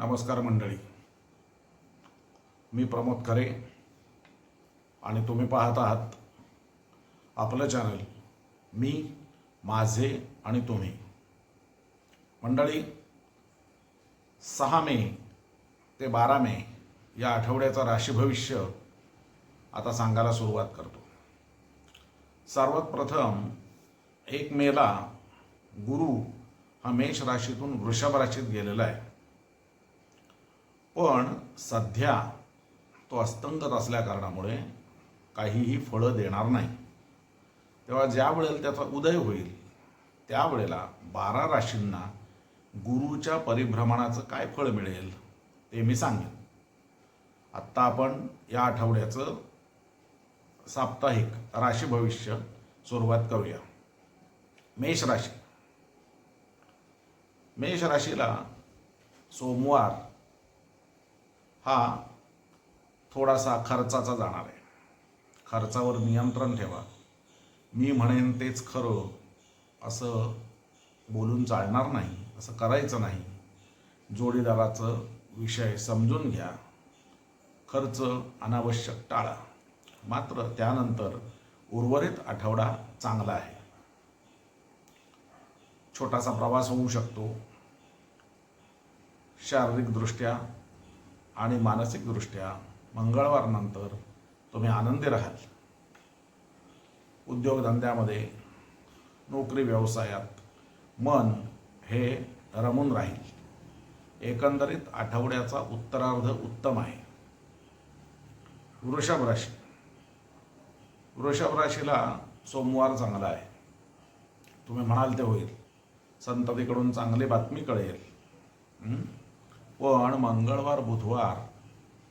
नमस्कार मंडळी. मी प्रमोद खरे आणि तुम्ही पाहत आहात आपलं चॅनल मी माझे आणि तुम्ही. मंडळी सहा मे ते बारा मे या आठवड्याचं राशी भविष्य आता सांगायला सुरुवात करतो. सर्वात प्रथम एक मेला गुरु हा मेष राशीतून वृषभ राशीत गेलेला आहे. पण सध्या तो अस्तंगत असल्या कारणामुळे काहीही फळं देणार नाही. तेव्हा ज्या वेळेला त्याचा उदय होईल त्यावेळेला बारा राशींना गुरुच्या परिभ्रमणाचं काय फळ मिळेल ते मी सांगेन. आत्ता आपण या आठवड्याचं साप्ताहिक राशी भविष्य सुरुवात करूया. मेष राशी. मेष राशीला सोमवार हा थोडासा खर्चाचा जाणार आहे. खर्चावर नियंत्रण ठेवा. मी म्हणेन तेच खरं असं बोलून चालणार नाही असं करायचं नाही. जोडीदाराचं विषय समजून घ्या. खर्च अनावश्यक टाळा. मात्र त्यानंतर उर्वरित आठवडा चांगला आहे. छोटासा प्रवास होऊ शकतो. शारीरिकदृष्ट्या आणि मानसिकदृष्ट्या मंगळवारनंतर तुम्ही आनंदी राहाल. उद्योगधंद्यामध्ये नोकरी व्यवसायात मन हे रमून राहील. एकंदरीत आठवड्याचा उत्तरार्ध उत्तम आहे. वृषभ राशी. वृषभ राशीला सोमवार चांगला आहे. तुम्ही म्हणाल ते होईल. संततीकडून चांगली बातमी कळेल. पण मंगळवार बुधवार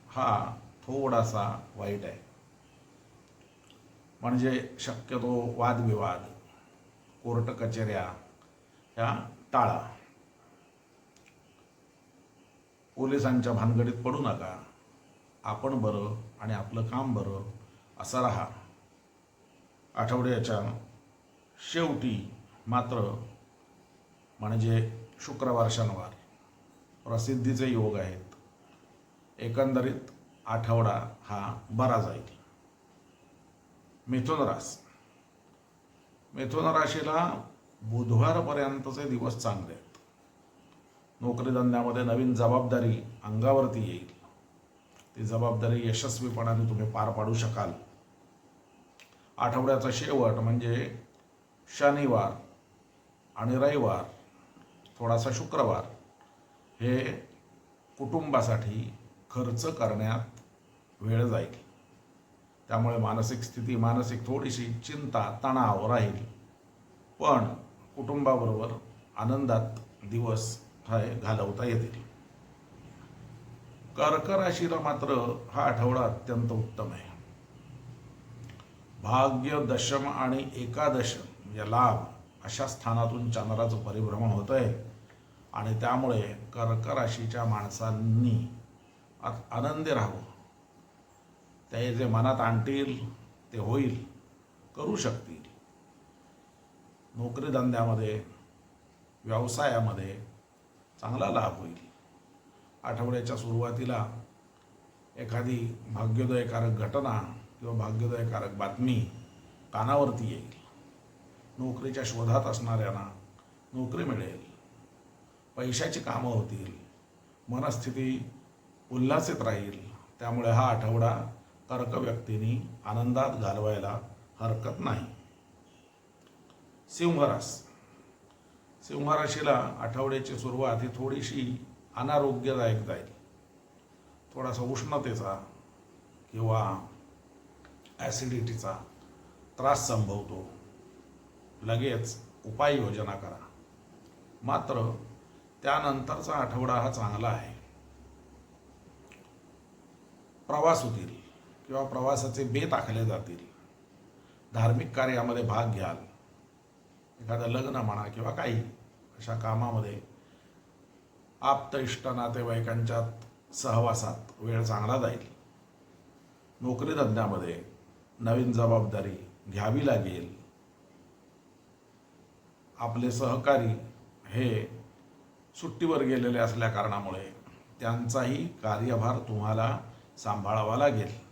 हा थोडासा वाईट आहे. म्हणजे शक्यतो वादविवाद कोर्ट कचेऱ्या ह्या टाळा. पोलिसांच्या भानगडीत पडू नका. आपण बरं आणि आपलं काम बरं असं राहा. आठवड्याच्या शेवटी मात्र म्हणजे शुक्रवार शनिवार प्रसिद्धीचे योग आहेत. एकंदरीत आठवडा हा बरा जाईल मिथुन रास मिथुन राशीला बुधवारपर्यंतचे दिवस चांगले आहेत. नोकरी धंद्यामध्ये नवीन जबाबदारी अंगावरती येईल. ती जबाबदारी यशस्वीपणाने तुम्ही पार पाडू शकाल. आठवड्याचा शेवट म्हणजे शनिवार आणि रविवार थोडासा शुक्रवार. हे कुटुंबासाठी खर्च करण्यात वेळ जाईल. त्यामुळे मानसिक स्थिती मानसिक थोडीशी चिंता तणाव राहील. पण कुटुंबाबरोबर आनंदात दिवस हे घालवता येतील. कर्क राशीला मात्र हा आठवडा अत्यंत उत्तम आहे. भाग्य दशम आणि एकादश या लाभ अशा स्थानातून चंद्राचं परिभ्रमण होत आहे आणि त्यामुळे कर्क राशीच्या माणसांनी आ- आनंदी राहावं. ते जे मनात आणतील ते होईल करू शकतील. नोकरी धंद्यामध्ये व्यवसायामध्ये चांगला लाभ होईल. आठवड्याच्या सुरुवातीला एखादी भाग्योदयकारक घटना किंवा भाग्योदयकारक बातमी कानावरती येईल. नोकरीच्या शोधात असणाऱ्यांना नोकरी मिळेल. पैशाची कामं होतील. मनस्थिती उल्हासित राहील. त्यामुळे हा आठवडा कर्क व्यक्तींनी आनंदात घालवायला हरकत नाही. सिंहरास. सिंहराशीला आठवड्याची सुरुवात ही थोडीशी अनारोग्यदायक जाईल. थोडासा उष्णतेचा किंवा ॲसिडिटीचा त्रास संभवतो. लगेच उपाययोजना करा. मात्र त्यानंतरचा आठवडा हा चांगला आहे. प्रवास होतील किंवा प्रवासाचे बेत आखले जातील. धार्मिक कार्यामध्ये भाग घ्याल. एखादं लग्न म्हणा किंवा काही अशा कामामध्ये आप्त इष्ट नातेवाईकांच्यात सहवासात वेळ चांगला जाईल. नोकरी धंद्यामध्ये नवीन जबाबदारी घ्यावी लागेल. आपले सहकारी हे सुट्टीवर गेलेले असल्या कारणामुळे त्यांचाही कार्यभार तुम्हाला सांभाळावा लागेल.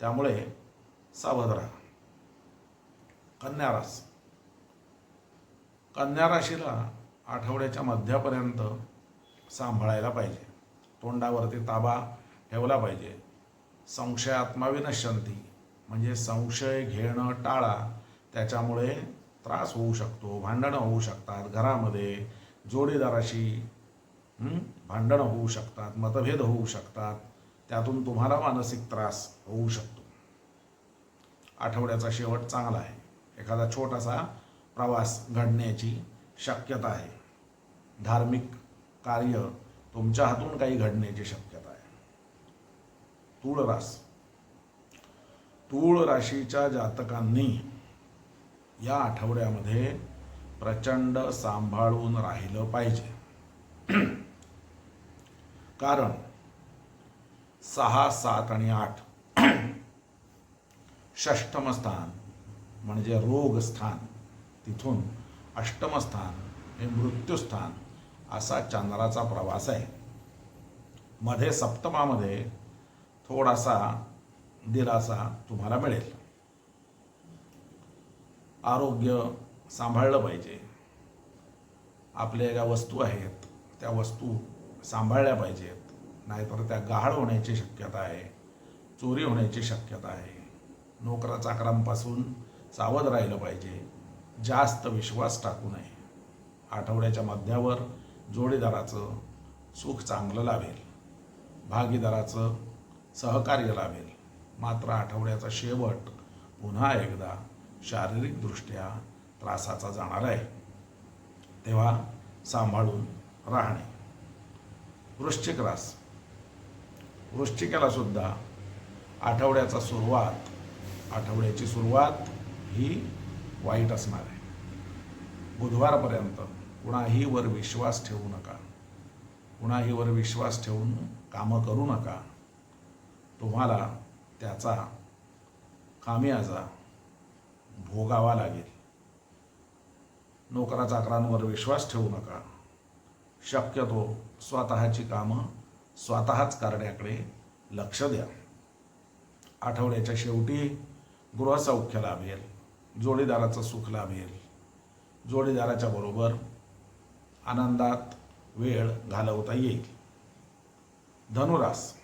त्यामुळे सावध राहा. कन्या रास कन्या राशीला आठवड्याच्या मध्यापर्यंत सांभाळायला पाहिजे. तोंडावरती ताबा ठेवला पाहिजे. संशयात्मा विनश्यंती म्हणजे संशय घेणं टाळा त्याच्यामुळे त्रास होऊ शकतो भांडणं होऊ शकतात घरामध्ये जोडीदाराशी भांडणं होऊ शकतात मतभेद होऊ शकतात. त्यातून तुम्हाला मानसिक त्रास होऊ शकतो. आठवड्याचा शेवट चांगला आहे. एखादा छोटासा प्रवास घडण्याची शक्यता आहे. धार्मिक कार्य तुमच्या हातून काही घडण्याची शक्यता आहे. तूळ रास. तूळ राशीच्या जातकांनी या आठवड्यामध्ये प्रचंड सांभाळून राहिलं पाहिजे. कारण सहा सात आणि आठ षष्टम स्थान म्हणजे रोग स्थान. तिथून अष्टम स्थान हे मृत्यूस्थान असा चंद्राचा प्रवास आहे. मध्ये सप्तमामध्ये थोडासा दिलासा तुम्हाला मिळेल. आरोग्य सांभाळलं पाहिजे. आपल्या ज्या वस्तू आहेत त्या वस्तू सांभाळल्या पाहिजेत. नाहीतर त्या गहाळ होण्याची शक्यता आहे चोरी होण्याची शक्यता आहे. नोकरा चाकरांपासून सावध राहिलं पाहिजे. जास्त विश्वास टाकू नये. आठवड्याच्या मध्यावर जोडीदाराचं सुख चांगलं लाभेल. भागीदाराचं सहकार्य लाभेल. मात्र आठवड्याचा शेवट पुन्हा एकदा शारीरिकदृष्ट्या त्रासाचा जाणार आहे. तेव्हा सांभाळून राहणे. वृश्चिक रास. वृश्चिकाला सुद्धा आठवड्याचा सुरुवात आठवड्याची सुरुवात ही वाईट असणार आहे. बुधवारपर्यंत कुणाहीवर विश्वास ठेवू नका. कुणाहीवर विश्वास ठेवून कामं करू नका. तुम्हाला त्याचा खामियाजा भोगावा लागेल. नोकरा चाकरांवर विश्वास ठेवू नका. शक्यतो स्वतःची कामं स्वतःच करण्याकडे लक्ष द्या. आठवड्याच्या शेवटी गृहसौख्य लाभेल जोडीदाराचं सुख लाभेल. जोडीदाराच्या बरोबर आनंदात वेळ घालवता येईल. धनुरास.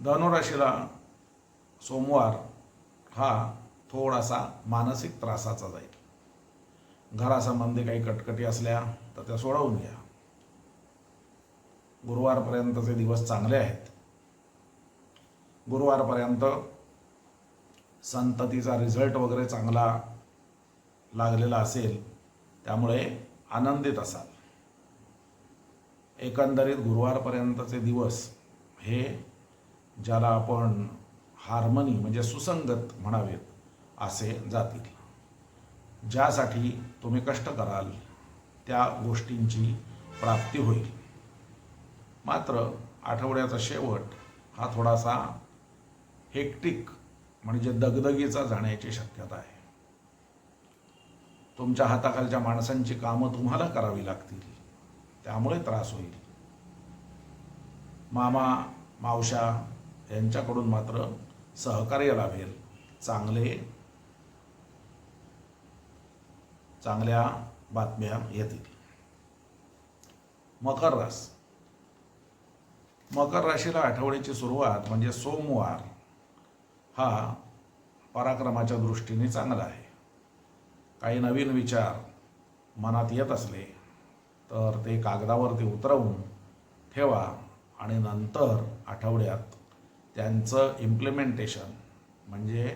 धनुराशीला सोमवार हा थोडासा मानसिक त्रासाचा जाईल. घरासंबंधी काही कटकटी असल्या तर त्या सोडवून घ्या. गुरुवारपर्यंतचे दिवस चांगले आहेत. गुरुवारपर्यंत संततीचा रिझल्ट वगैरे चांगला लागलेला असेल त्यामुळे आनंदित असाल. एकंदरीत गुरुवारपर्यंतचे दिवस हे ज्याला आपण हार्मनी म्हणजे सुसंगत म्हणावेत असे जातील. ज्यासाठी तुम्ही कष्ट कराल त्या गोष्टींची प्राप्ती होईल. मात्र आठवड्याचा शेवट हा थोडासा हेक्टिक म्हणजे दगदगीचा जाण्याची शक्यता आहे. तुमच्या हाताखालच्या माणसांची कामं तुम्हाला करावी लागतील. त्यामुळे त्रास होईल. मामा मावशा यांच्याकडून मात्र सहकार्य लाभेल. चांगले चांगल्या बातम्या येतील. मकर रास. मकर राशीला आठवड्याची सुरुवात म्हणजे सोमवार हा पराक्रमाच्या दृष्टीने चांगला आहे. काही नवीन विचार मनात येत असले तर ते कागदावरती उतरवून ठेवा आणि नंतर आठवड्यात त्यांचं इम्प्लिमेंटेशन म्हणजे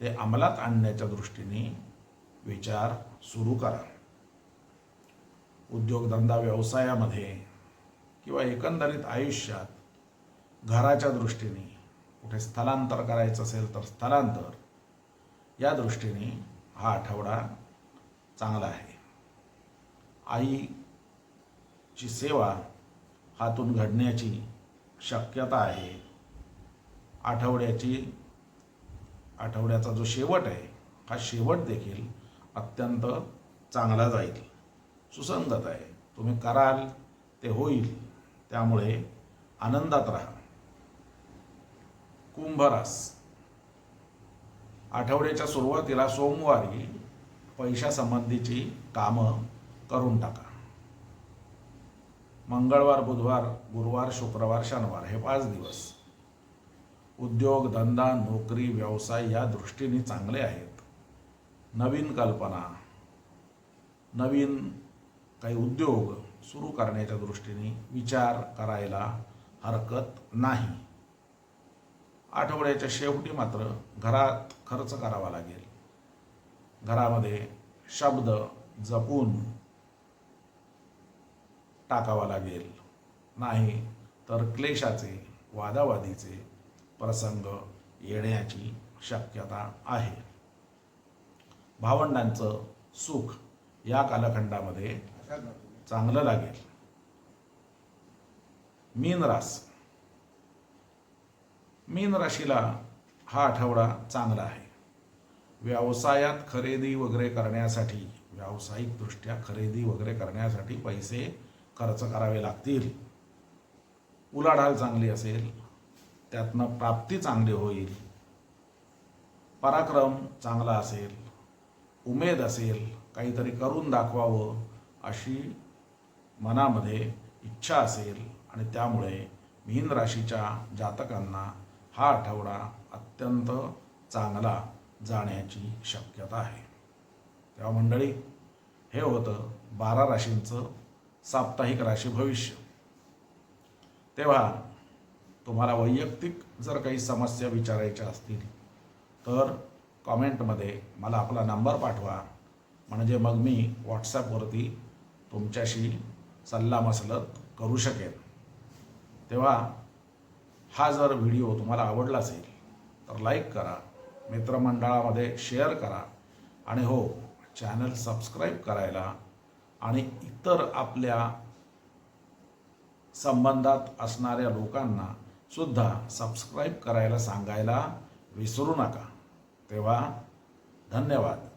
ते अंमलात आणण्याच्या दृष्टीने विचार सुरू करा. उद्योगधंदा व्यवसायामध्ये किंवा एकंदरीत आयुष्यात घराच्या दृष्टीने कुठे स्थलांतर करायचं असेल तर स्थलांतर या दृष्टीने हा आठवडा चांगला आहे. आईची सेवा हातून घडण्याची शक्यता आहे. आठवड्याची आठवड्याचा जो शेवट आहे हा शेवट देखील अत्यंत चांगला जाईल. सुसंगत आहे. तुम्ही कराल ते होईल. त्यामुळे आनंदात राहा. कुंभरास. आठवड्याच्या सुरुवातीला सोमवारी पैशासंबंधीची कामं करून टाका. मंगळवार बुधवार गुरुवार शुक्रवार शनिवार हे पाच दिवस. उद्योग धंदा नोकरी व्यवसाय या दृष्टीने चांगले आहेत. नवीन कल्पना नवीन काही उद्योग सुरू करण्याच्या दृष्टीने विचार करायला हरकत नाही. आठवड्याच्या शेवटी मात्र घरात खर्च करावा लागेल. घरामध्ये शब्द जपून टाकावा लागेल. नाही तर क्लेशाचे वादावादीचे प्रसंग येण्याची शक्यता आहे. भावंडांचं सुख या कालखंडामध्ये चांगलं लागेल. मीन रास मीन राशीला हा आठवडा चांगला आहे. व्यवसायात खरेदी वगैरे करण्यासाठी व्यावसायिकदृष्ट्या खरेदी वगैरे करण्यासाठी पैसे खर्च करावे लागतील. उलाढाल चांगली असेल त्यातनं प्राप्ती चांगली होईल. पराक्रम चांगला असेल उमेद असेल काहीतरी करून दाखवावं अशी मनामध्ये इच्छा असेल आणि त्यामुळे मीन राशीच्या जातकांना हा आठवडा अत्यंत चांगला जाण्याची शक्यता आहे. तेव्हा मंडळी हे होतं बारा राशींचं साप्ताहिक राशी भविष्य. तेव्हा तुम्हाला वैयक्तिक जर काही समस्या विचारायच्या असतील तर कॉमेंटमध्ये मला आपला नंबर पाठवा. म्हणजे मग मी व्हॉट्सॲपवरती तुमच्याशी सल्लामसलत करू शकेन. तेव्हा हा जर व्हिडिओ तुम्हाला आवडला असेल तर लाईक करा मित्रमंडळामध्ये शेअर करा आणि हो चॅनल सबस्क्राईब करायला आणि इतर आपल्या संबंधात असणाऱ्या लोकांना सुद्धा सबस्क्राईब करायला सांगायला विसरू नका. तेव्हा धन्यवाद.